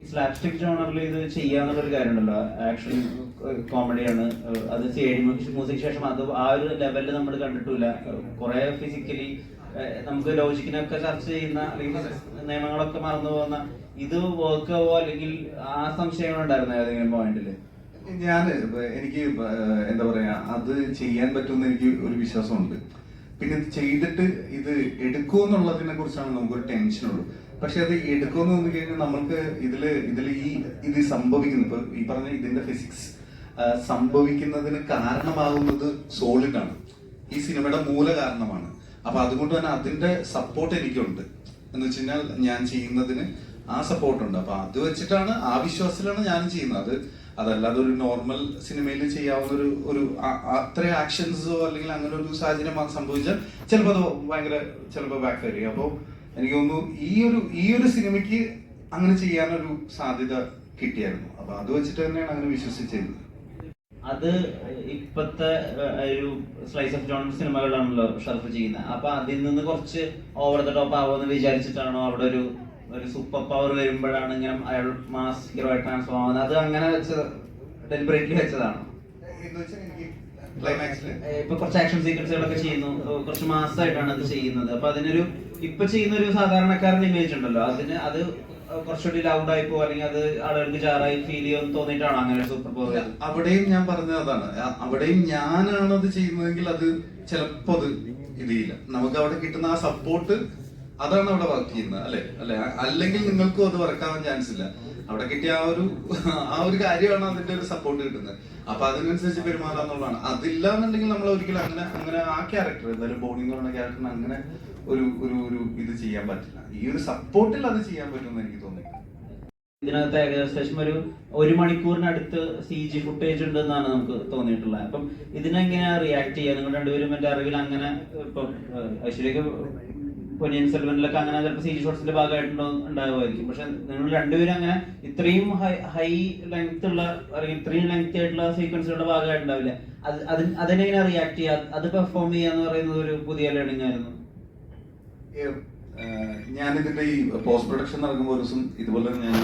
Slapstick ജോണറിൽ ഇത് ചെയ്യാന്നുള്ളൊരു കാര്യമുണ്ടല്ലോ. Action കോമഡിയാണ് അത് മ്യൂസിക് ശേഷം അത് ആ ഒരു ലെവലിൽ നമ്മൾ കണ്ടിട്ടില്ല കുറെ ഫിസിക്കലി നമുക്ക് ലോജിക്കിനൊക്കെ ചർച്ച ചെയ്യുന്ന അല്ലെങ്കിൽ നിയമങ്ങളൊക്കെ മറന്നു പോകുന്ന ഇത് വർക്ക് ആവോ അല്ലെങ്കിൽ ആ സംശയങ്ങൾ ഉണ്ടായിരുന്നു ഏതെങ്കിലും പോയിന്റിൽ ഞാൻ എനിക്ക് എന്താ പറയാ അത് ചെയ്യാൻ പറ്റുമെന്ന് എനിക്ക് ഒരു വിശ്വാസമുണ്ട്. പിന്നെ ഇത് ചെയ്തിട്ട് ഇത് എടുക്കുമെന്നുള്ളതിനെ കുറിച്ചാണ് നമുക്കൊരു ടെൻഷനുള്ളൂ പക്ഷെ അത് എടുക്കുമെന്ന് തോന്നി കഴിഞ്ഞാൽ നമ്മൾക്ക് ഇതിൽ ഇതിൽ ഈ ഇത് സംഭവിക്കുന്നു. ഇപ്പൊ ഈ പറഞ്ഞ ഇതിന്റെ ഫിസിക്സ് സംഭവിക്കുന്നതിന് കാരണമാകുന്നത് സോളിഡാണ് ഈ സിനിമയുടെ മൂല കാരണമാണ്. അപ്പൊ അതുകൊണ്ട് തന്നെ അതിന്റെ സപ്പോർട്ട് എനിക്കുണ്ട്. എന്ന് വെച്ച് കഴിഞ്ഞാൽ ഞാൻ ചെയ്യുന്നതിന് ആ സപ്പോർട്ട് ഉണ്ട്. അപ്പൊ അത് വെച്ചിട്ടാണ് ആ വിശ്വാസത്തിലാണ് ഞാൻ ചെയ്യുന്നത്. അത് അതല്ലാതെ ഒരു നോർമൽ സിനിമയിൽ ചെയ്യാവുന്ന ഒരു ഒരു അത്ര ആക്ഷൻസോ അല്ലെങ്കിൽ അങ്ങനെ ഒരു സാഹചര്യം സംഭവിച്ചാൽ ചിലപ്പോൾ അത് ഭയങ്കര ചിലപ്പോൾ ബാക്ക് വരും അപ്പോൾ എനിക്ക് തോന്നുന്നു ഈ ഒരു ഈ ഒരു സിനിമയ്ക്ക് അങ്ങനെ ചെയ്യാനൊരു സാധ്യത കിട്ടിയായിരുന്നു. അപ്പൊ അത് വെച്ചിട്ട് തന്നെയാണ് അങ്ങനെ വിശ്വസിച്ചത്. അത് ഇപ്പത്തെ ഒരു സ്ലൈസ് ഓഫ് ജോൺ സിനിമകളാണല്ലോ ഷർഫ് ചെയ്യുന്നത്. അപ്പൊ അതിൽ നിന്ന് കുറച്ച് ഓവർ ദ ടോപ്പ് ആവുമെന്ന് വിചാരിച്ചിട്ടാണോ അവിടെ ഒരു ഒരു സൂപ്പർ പവർ വരുമ്പോഴാണ് ഇങ്ങനെ അയാൾ മാസ് ഹീറോ ആയിട്ട് ട്രാൻസ്ഫോം ആവുന്നത്? അത് അങ്ങനെ വെച്ച് ഡെലിബറേറ്റ്ലി വെച്ചതാണോ? എന്ന് വെച്ചാൽ എനിക്ക് ഇപ്പൊ കുറച്ച് ആക്ഷൻ സീക്വൻസുകളൊക്കെ ചെയ്യുന്നു. കുറച്ച് മാസമായിട്ടാണ് അത് ചെയ്യുന്നത്. അപ്പൊ അതിനൊരു ഇപ്പൊ ചെയ്യുന്ന ഒരു സാധാരണക്കാരന്റെ ഇമേജ് ഉണ്ടല്ലോ. അതിന് അത് കുറച്ചുകൂടി ലൗഡ് ആയി പോകും അല്ലെങ്കിൽ അത് ആളുകൾക്ക് ജാറായി ഫീൽ ചെയ്യുമെന്ന് തോന്നിയിട്ടാണോ അങ്ങനെ സൂപ്പർ പവർ അവിടെയും ഞാൻ പറഞ്ഞത് അതാണ്. അവിടെയും ഞാനാണ് അത് ചെയ്യുന്നതെങ്കിൽ അത് ചിലപ്പോ അത് ഇതില്ല നമുക്ക് അവിടെ കിട്ടുന്ന ആ സപ്പോർട്ട് അതാണ് അവിടെ വർക്ക് ചെയ്യുന്നത് അല്ലെ? അല്ലെ? അല്ലെങ്കിൽ നിങ്ങൾക്കും അത് വർക്കാവാൻ ചാൻസ് ഇല്ല. അവിടെ കിട്ടിയ ആ ഒരു ആ ഒരു കാര്യമാണ് അതിന്റെ ഒരു സപ്പോർട്ട് കിട്ടുന്നത്. അപ്പൊ അതിനനുസരിച്ച് പെരുമാറാന്നുള്ളതാണ് അതില്ല എന്നുണ്ടെങ്കിൽ നമ്മൾ ഒരിക്കലും അങ്ങനെ അങ്ങനെ ആ ക്യാരക്ടർ എന്തായാലും ബോണി എന്ന് പറയുന്ന ക്യാരക്ടറിന് അങ്ങനെ ഒരു ഒരു ഒരു ഇത് ചെയ്യാൻ പറ്റില്ല. ഈ ഒരു സപ്പോർട്ടിൽ അത് ചെയ്യാൻ പറ്റുമെന്ന് എനിക്ക് തോന്നി ഇതിനകത്ത് ഏകദേശം ഒരു ഒരു മണിക്കൂറിനടുത്ത് സി ജി ഫുട്ടേജ് ഉണ്ട് എന്നാണ് നമുക്ക് തോന്നിയിട്ടുള്ളത്. അപ്പം ഇതിനെങ്ങനെയാ റിയാക്ട് ചെയ്യുക? നിങ്ങൾ രണ്ടുപേരും എന്റെ അറിവിൽ അങ്ങനെ ഇപ്പം ഐശ്വര്യക്ക് പൊന്നിയൻ സെൽവനിലൊക്കെ അങ്ങനെ ചിലപ്പോൾ സീരീസ് ഷോർട്സിന്റെ ഭാഗമായിട്ടുണ്ടോ ഉണ്ടാവുമായിരിക്കും. പക്ഷെ നിങ്ങൾ രണ്ടുപേരും അങ്ങനെ ഇത്രയും ഹൈ ലെങ്ത് ഉള്ള അല്ലെങ്കിൽ ഇത്രയും ലെങ്ത് ആയിട്ടുള്ള സീക്വൻസുകളുടെ ഭാഗമായിട്ടുണ്ടാവില്ല? അത് അത് അതിനെങ്ങനെ റിയാക്ട് ചെയ്യുക. അത് പെർഫോം ചെയ്യാന്ന് പറയുന്നത് ഒരു പുതിയ ലേണിംഗ് ആയിരുന്നു. ഞാൻ ഇതിന്റെ ഈ പോസ്റ്റ് പ്രൊഡക്ഷൻ നടക്കുമ്പോൾ ഒരു ദിവസം ഇതുപോലെ ഞാൻ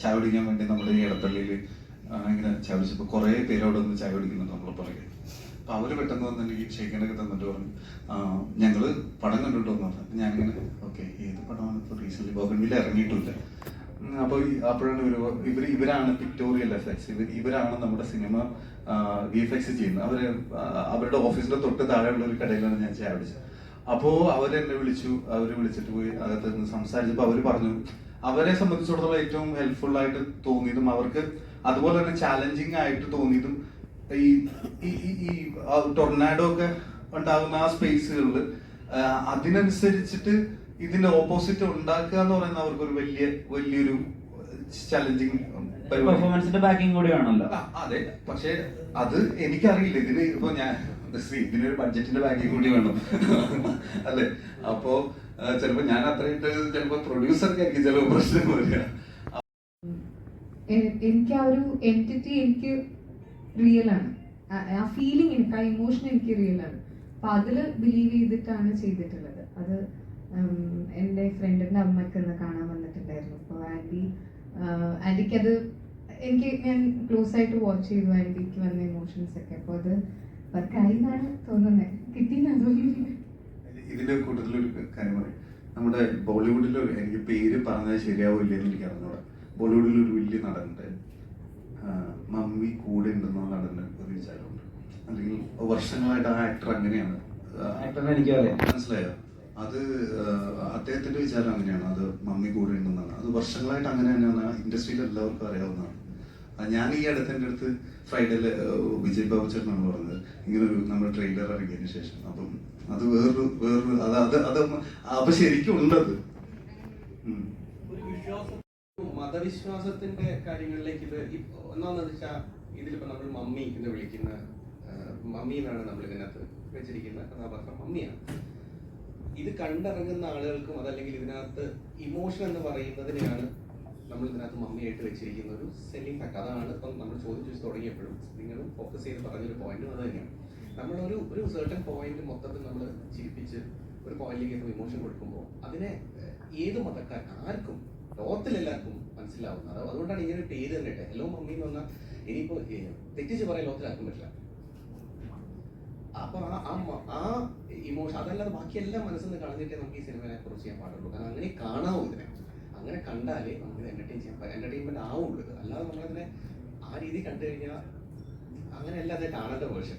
ചായ കുടിക്കാൻ വേണ്ടി നമ്മുടെ ഈ ഇടത്തള്ളിയിൽ ഇങ്ങനെ ചായ കുടിച്ചപ്പോൾ കുറേ പേര് അവിടെ നിന്ന് ചായ കുടിക്കുന്നുണ്ട് നമ്മളെ പുറകെ. അപ്പൊ അവർ പെട്ടെന്ന് വന്ന് എനിക്ക് ഷെയ്ക്കനൊക്കെ തന്നിട്ട് പറഞ്ഞു ഞങ്ങൾ പടം കണ്ടിട്ട് വന്നു. പറഞ്ഞു ഞാനിങ്ങനെ ഓക്കെ ഏത് പടമാണ്? ഇപ്പോൾ റീസെന്റ് ബോഗൻവില്ല ഇറങ്ങിയിട്ടില്ല. അപ്പോൾ അപ്പോഴാണ് ഇവർ ഇവർ ഇവരാണ് പിക്ടോറിയൽ എഫക്ട്സ് ഇവർ ഇവരാണ് നമ്മുടെ സിനിമ വി എഫ് എക്സ് ചെയ്യുന്നത്. അവർ അവരുടെ ഓഫീസിന്റെ തൊട്ട് താഴെയുള്ള ഒരു കടയിലാണ് ഞാൻ ചായ വിളിച്ചത് അപ്പോ അവരെന്നെ വിളിച്ചു. അവർ വിളിച്ചിട്ട് പോയി അകത്ത് നിന്ന് സംസാരിച്ചപ്പോ അവർ പറഞ്ഞു അവരെ സംബന്ധിച്ചിടത്തോളം ഏറ്റവും ഹെൽപ്ഫുൾ ആയിട്ട് തോന്നിയതും അവർക്ക് അതുപോലെ തന്നെ ചാലഞ്ചിങ് ആയിട്ട് തോന്നിയതും ഈ ഈ- ടൊർണാഡോ ഒക്കെ ഉണ്ടാകുന്ന ആ സ്പേസുകളിൽ അതിനനുസരിച്ചിട്ട് ഇതിന്റെ ഓപ്പോസിറ്റ് ഉണ്ടാക്കുക എന്ന് പറയുന്ന അവർക്ക് ഒരു വലിയ വലിയൊരു ചലഞ്ചിങ് പെർഫോമൻസിന്റെ ബാക്കിംഗ് കൂടി ആണല്ലോ ആ, അതെ. പക്ഷെ അത് എനിക്കറിയില്ല. ഇതിന് ഇപ്പൊ ഞാൻ ഇതിനൊരു ബഡ്ജറ്റിന്റെ ബാക്കിംഗ് കൂടി വേണം. അല്ലെ? അപ്പോ ചിലപ്പോ ഞാൻ അത്രയിട്ട് ചിലപ്പോ പ്രൊഡ്യൂസർക്ക് ആയിരിക്കും ചിലപ്പോ പ്രശ്നം വരിക. എനിക്ക് ആ ഒരു എന്റിറ്റി എനിക്ക് റിയൽ ആണ്. ആ- ഫീലിംഗ് എനിക്ക് ആ ഇമോഷൻ എനിക്ക് റിയൽ ആണ്. അപ്പൊ അതിൽ ബിലീവ് ചെയ്തിട്ടാണ് ചെയ്തിട്ടുള്ളത്. അത് എന്റെ ഫ്രണ്ടിന്റെ അമ്മയ്ക്ക് ഒന്ന് കാണാൻ വന്നിട്ടുണ്ടായിരുന്നു. അപ്പോൾ ആന്റി ആന്റിക്കത് എനിക്ക് ഞാൻ ക്ലോസ് ആയിട്ട് വാച്ച് ചെയ്തു. ആന്റിക്ക് വന്ന ഇമോഷൻസ് ഒക്കെ. അപ്പോൾ അത് വർക്കായി എന്നാണ് തോന്നുന്നത് കിട്ടിയില്ല തോന്നുന്നത് ഇതിന്റെ കൂട്ടത്തിലൊരു കാര്യം പറയും. നമ്മുടെ ബോളിവുഡിലൊരു എനിക്ക് പേര് പറഞ്ഞാൽ ശരിയാവില്ല എന്ന് എനിക്ക് അറിഞ്ഞൂടാ ബോളിവുഡിൽ ഒരു വലിയ നടനുണ്ട്. മമ്മി കൂടെ ഉണ്ടെന്ന നടന് ഒരു വിചാരമുണ്ട്. അല്ലെങ്കിൽ വർഷങ്ങളായിട്ട് ആ ആക്ടർ അങ്ങനെയാണ്. മനസ്സിലായോ? അത് അദ്ദേഹത്തിന്റെ വിചാരം അങ്ങനെയാണ്. അത് മമ്മി കൂടെ ഉണ്ടെന്നാണ്. അത് വർഷങ്ങളായിട്ട് അങ്ങനെ തന്നെയാണ്. ഇൻഡസ്ട്രിയിൽ എല്ലാവർക്കും അറിയാവുന്നതാണ്. ഞാൻ ഈ അടുത്ത് എന്റെ അടുത്ത് ഫ്രൈഡേൽ വിജയ് ബാബു ചേട്ടനാണ് പറഞ്ഞത്. ഇങ്ങനെ ഒരു നമ്മുടെ ട്രെയിലർ ഇറങ്ങിയതിന് ശേഷം. അപ്പം അത് വേറൊരു വേറൊരു അത് അത് അത് അപ്പൊ ശരിക്കും ഉണ്ടത്. മതവിശ്വാസത്തിന്റെ കാര്യങ്ങളിലേക്ക് ഇത് ഒന്നാന്ന് വെച്ചാൽ ഇതിലിപ്പോ നമ്മൾ മമ്മി എന്ന് വിളിക്കുന്ന മമ്മി എന്നാണ് നമ്മൾ ഇതിനകത്ത് വെച്ചിരിക്കുന്ന കഥാപാത്രം മമ്മിയാണ്. ഇത് കണ്ടിറങ്ങുന്ന ആളുകൾക്കും അതല്ലെങ്കിൽ ഇതിനകത്ത് ഇമോഷൻ എന്ന് പറയുന്നതിനെയാണ് നമ്മൾ ഇതിനകത്ത് മമ്മിയായിട്ട് വെച്ചിരിക്കുന്ന ഒരു സെല്ലിംഗ് ഫാക്ട് അതാണ് ഇപ്പം നമ്മൾ ചോദിച്ചു തുടങ്ങിയപ്പോഴും നിങ്ങൾ ഫോക്കസ് ചെയ്ത് പറഞ്ഞൊരു പോയിന്റും അത് തന്നെയാണ്. നമ്മളൊരു ഒരു സെർട്ടൺ പോയിന്റ് മൊത്തത്തിൽ നമ്മൾ ചിരിപ്പിച്ച് ഒരു പോയിന്റിലേക്ക് ഇമോഷൻ കൊടുക്കുമ്പോൾ അതിനെ ഏത് മതക്കാർ ആർക്കും ലോകത്തിലെല്ലാവർക്കും മനസ്സിലാവുന്നത് അത് അതുകൊണ്ടാണ് ഇങ്ങനെ പേര് തന്നെ ഹലോ മമ്മി എന്ന് പറഞ്ഞാൽ ഇനിയിപ്പോ തെറ്റിച്ച് പറയാൻ ലോകത്തിലാക്കാൻ പറ്റില്ല. അപ്പൊ ആ ആ ഇമോഷൻ അതല്ലാതെ ബാക്കിയെല്ലാം മനസ്സിൽ നിന്ന് കളഞ്ഞിട്ടേ നമുക്ക് ഈ സിനിമയെ കുറിച്ച് ചെയ്യാൻ പാടുള്ളൂ. കാരണം അങ്ങനെ കാണാവൂ ഇതിനെ. അങ്ങനെ കണ്ടാലേ നമുക്ക് എന്റർടൈൻ ചെയ്യാൻ എന്റർടൈൻമെന്റ് ആവുള്ളൂ അല്ലാതെ നമ്മളതിനെ ആ രീതി കണ്ടു കഴിഞ്ഞാൽ അങ്ങനെയല്ല അതിനെ കാണേണ്ട വേർഷൻ.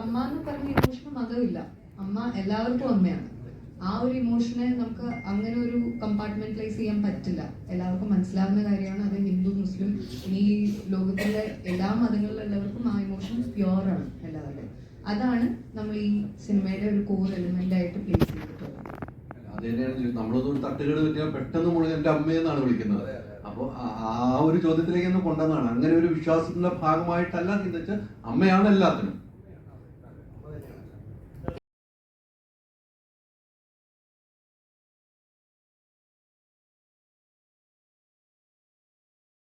അമ്മ എന്ന് പറഞ്ഞ ഇമോഷൻ മതമില്ല. അമ്മ എല്ലാവർക്കും അമ്മയാണ്. ആ ഒരു ഇമോഷനെ നമുക്ക് അങ്ങനെ ഒരു കമ്പാർട്ട്മെന്റലൈസ് ചെയ്യാൻ പറ്റില്ല. എല്ലാവർക്കും മനസ്സിലാവുന്ന കാര്യമാണ്. അത് ഹിന്ദു മുസ്ലിം ഈ ലോകത്തിലെ എല്ലാ മതങ്ങളിലുള്ളവർക്കും ആ ഇമോഷൻ പ്യുവർ ആണ് എല്ലാവരുടെയും. അതാണ് നമ്മൾ ഈ സിനിമയുടെ ഒരു കോർ എലിമെന്റ് ആയിട്ട് പ്ലേസ് ചെയ്തിട്ടുള്ളത്. നമ്മളൊന്നും പെട്ടെന്ന് വിളിക്കുന്നത്. അപ്പോൾ ആ ഒരു ചോദ്യത്തിലേക്ക് ഒന്ന് കൊണ്ടുവന്നാണ് അങ്ങനെ ഒരു വിശ്വാസത്തിന്റെ ഭാഗമായിട്ടല്ല ചിന്തിച്ച് അമ്മയാണ് എല്ലാത്തിനും.